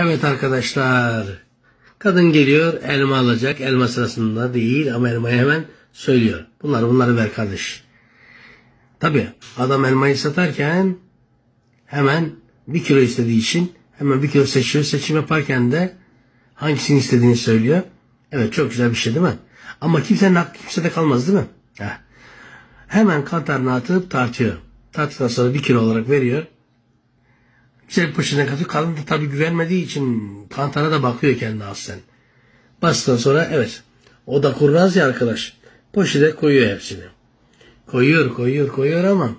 Evet arkadaşlar. Kadın geliyor elma alacak. Elma sırasında değil ama elmayı hemen söylüyor. Bunları bunları ver kardeş. Tabi adam elmayı satarken hemen bir kilo istediği için hemen bir kilo seçiyor. Seçim yaparken de hangisini istediğini söylüyor. Evet çok güzel bir şey değil mi? Ama kimsenin hakkı kimsede kalmaz değil mi? Heh. Hemen kantarına atıp tartıyor. Tartıdan sonra bir kilo olarak veriyor. Güzel poşetine katıyor. Kadın da tabii güvenmediği için kantara da bakıyor kendi aslında. Bastıktan sonra evet. O da kurnaz ya arkadaş. Poşete koyuyor hepsini. Koyuyor, koyuyor, koyuyor ama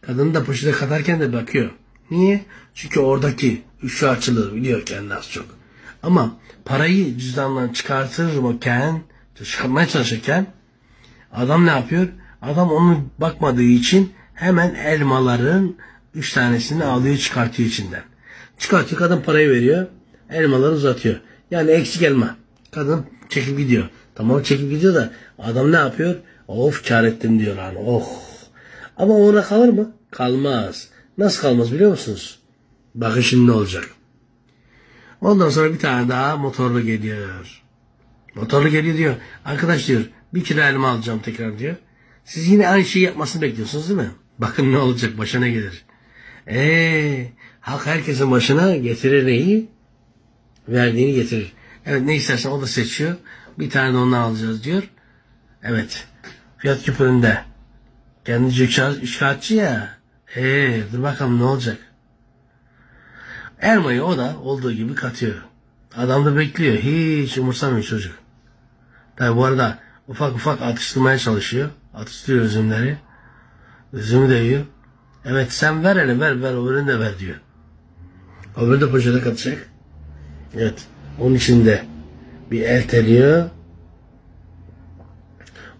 kadın da poşete katarken de bakıyor. Niye? Çünkü oradaki üçlü açılığı biliyor kendi az çok. Ama parayı cüzdandan çıkartırken, çıkartmaya çalışırken adam ne yapıyor? Adam onun bakmadığı için hemen elmaların üç tanesini alıyor çıkartıyor içinden. Çıkartıyor kadın parayı veriyor. Elmaları uzatıyor. Yani eksik elma. Kadın çekip gidiyor. Tamam çekip gidiyor da adam ne yapıyor? Of kar ettim diyor hani. Oh. Ama ona kalır mı? Kalmaz. Nasıl kalmaz biliyor musunuz? Bakın şimdi ne olacak. Ondan sonra bir tane daha motorlu geliyor. Motorlu geliyor diyor. Arkadaş diyor bir kilo elma alacağım tekrar diyor. Siz yine aynı şeyi yapmasını bekliyorsunuz değil mi? Bakın ne olacak başına ne gelir. Eee hak herkesin başına getirir neyi? Verdiğini getirir. Evet ne istersen o da seçiyor. Bir tane de ondan alacağız diyor. Evet. Fiyat küpüründe. Kendince şikayetçi ya. Eee dur bakalım ne olacak. Elmayı o da olduğu gibi katıyor. Adam da bekliyor. Hiç umursamıyor çocuk. Tabi bu arada ufak ufak atıştırmaya çalışıyor. Atıştırıyor üzümleri. Üzümü de yiyor. Evet sen ver hele ver ver öbürünü de ver diyor. Öbürü de poşete katacak. Evet. Onun içinde bir el teliyor.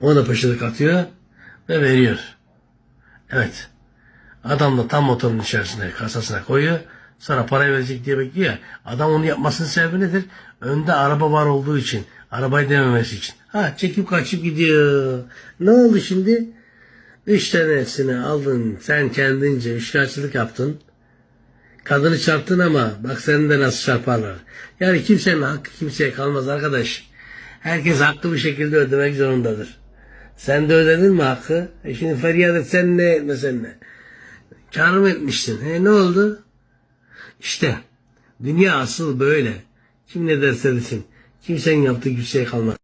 Onu da poşete katıyor ve veriyor. Evet. Adam da tam motorun içerisine kasasına koyuyor. Sonra parayı verecek diye bekliyor. Adam onu yapmasının sebebi nedir? Önde araba var olduğu için. Arabayı dememesi için. Ha çekip kaçıp gidiyor. Ne oldu şimdi? Üç tanesini aldın. Sen kendince üçkağıtçılık yaptın. Kadını çarptın ama bak seni de nasıl çarparlar. Yani kimsenin hakkı kimseye kalmaz arkadaş. Herkes haklı bir şekilde ödemek zorundadır. Sen de ödedin mi hakkı? E şimdi feryat et sen ne etmesen ne? Kar mı etmiştin? He ne oldu? İşte dünya asıl böyle. Kim ne derse desin. Kimsenin yaptığı şey kalmaz.